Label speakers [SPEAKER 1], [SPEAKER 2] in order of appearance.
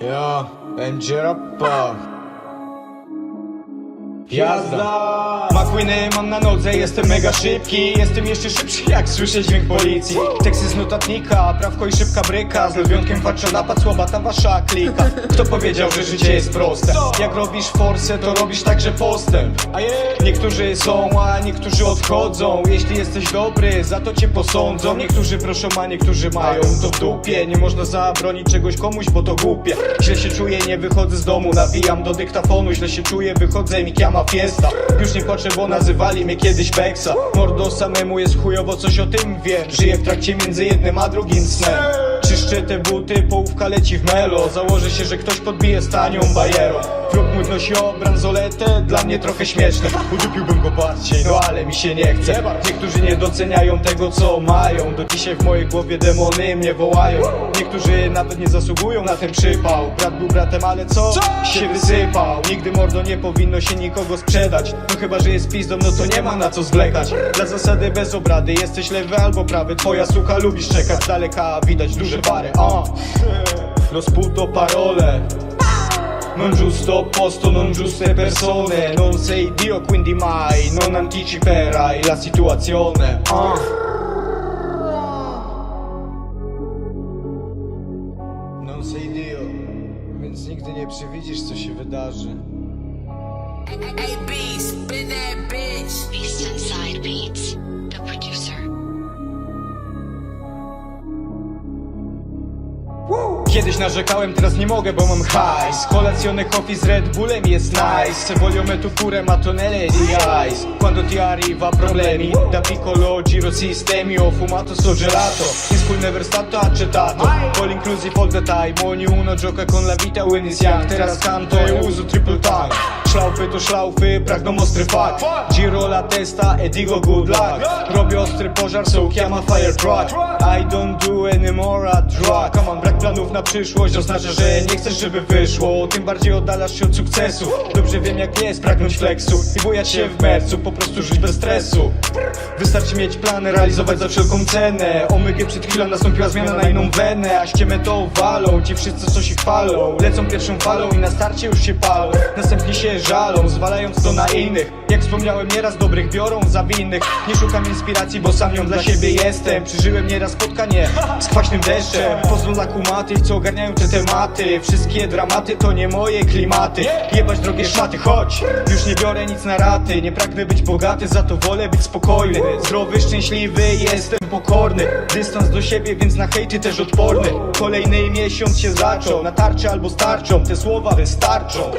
[SPEAKER 1] Ya pencere pa. Jazda! McQueeny mam na nodze, jestem mega szybki. Jestem jeszcze szybszy jak słyszę dźwięk policji. Teksty z notatnika, prawko i szybka bryka. Z lewionkiem patrzę napad, słaba ta wasza klika. Kto powiedział, że życie jest proste? Jak robisz forsę, to robisz także postęp. Niektórzy są, a niektórzy odchodzą. Jeśli jesteś dobry, za to cię posądzą. Niektórzy proszą, a niektórzy mają to w dupie. Nie można zabronić czegoś komuś, bo to głupie. Źle się czuję, nie wychodzę z domu. Nawijam do dyktafonu, źle się czuję, wychodzę mi kiama fiesta Już nie płaczę, bo nazywali mnie kiedyś Beksa Mordo samemu jest chujowo, coś o tym wiem. Żyję w trakcie między jednym a drugim snem Czyszczę te buty, połówka leci w melo. Założę się, że ktoś podbije z tanią bajerą Wróg mój wnosi o bransoletę, dla mnie trochę śmieszne. Udupiłbym go bardziej, no ale mi się nie chce. Niektórzy nie doceniają tego co mają. Do dzisiaj w mojej głowie demony mnie wołają. Niektórzy nawet nie zasługują na ten przypał. Brat był bratem, ale co? Się wysypał? Nigdy mordo nie powinno się nikogo sprzedać. No chyba, że jest pizdą, no to nie ma na co zwlekać. Dla zasady bez obrady, jesteś lewy albo prawy. Twoja suka lubisz czekać z daleka, widać duże bary uh. Lo sputo parole. Non giusto posto, non giuste persone. Non sei Dio, quindi mai Non anticiperai la situazione. Ah. Non sei Dio. Więc nigdy nie przewidzisz co się wydarzy Kiedyś narzekałem, teraz nie mogę, bo mam hajs. Colazione coffee z Red Bullem jest nice. Se metto pure mattonelle di ice. Quando ti arriva problemi. Da piccolo giro sistemi. Ho fumato sto gelato. In school never stato accettato. All inclusive all the time. Ognuno gioca con la vita when is young. Teraz canto e uso triple tongue Szlaufy to szlaufy, pragną ostry fakt Giro la testa e digo good luck. Robię ostry pożar, so chiama fire truck I don't do anymore a drug Come on, brak planów na przyszłość Oznacza, że nie chcesz, żeby wyszło. Tym bardziej oddalasz się od sukcesu Dobrze wiem jak jest pragnąć flexu I bujać się w mercu, po prostu żyć bez stresu. Wystarczy mieć plany, realizować za wszelką cenę. Omygę przed chwilą nastąpiła zmiana na inną wenę A ściemę to walą, ci wszyscy co się chwalą Lecą pierwszą falą i na starcie już się palą. Następnie się żalą, zwalając to na innych. Jak wspomniałem nieraz dobrych biorą za winnych. Nie szukam inspiracji, bo sam ją dla siebie jestem. Przeżyłem nieraz spotkanie z kwaśnym deszczem. Pozdro dla kumatych, co ogarniają te tematy. Wszystkie dramaty to nie moje klimaty. Jebać drogie szaty, chodź. Już nie biorę nic na raty. Nie pragnę być bogaty, za to wolę być spokojny. Zdrowy, szczęśliwy, jestem pokorny. Dystans do siebie, więc na hejty też odporny. Kolejny miesiąc się zaczął. Na tarczy albo starczą. Te słowa wystarczą.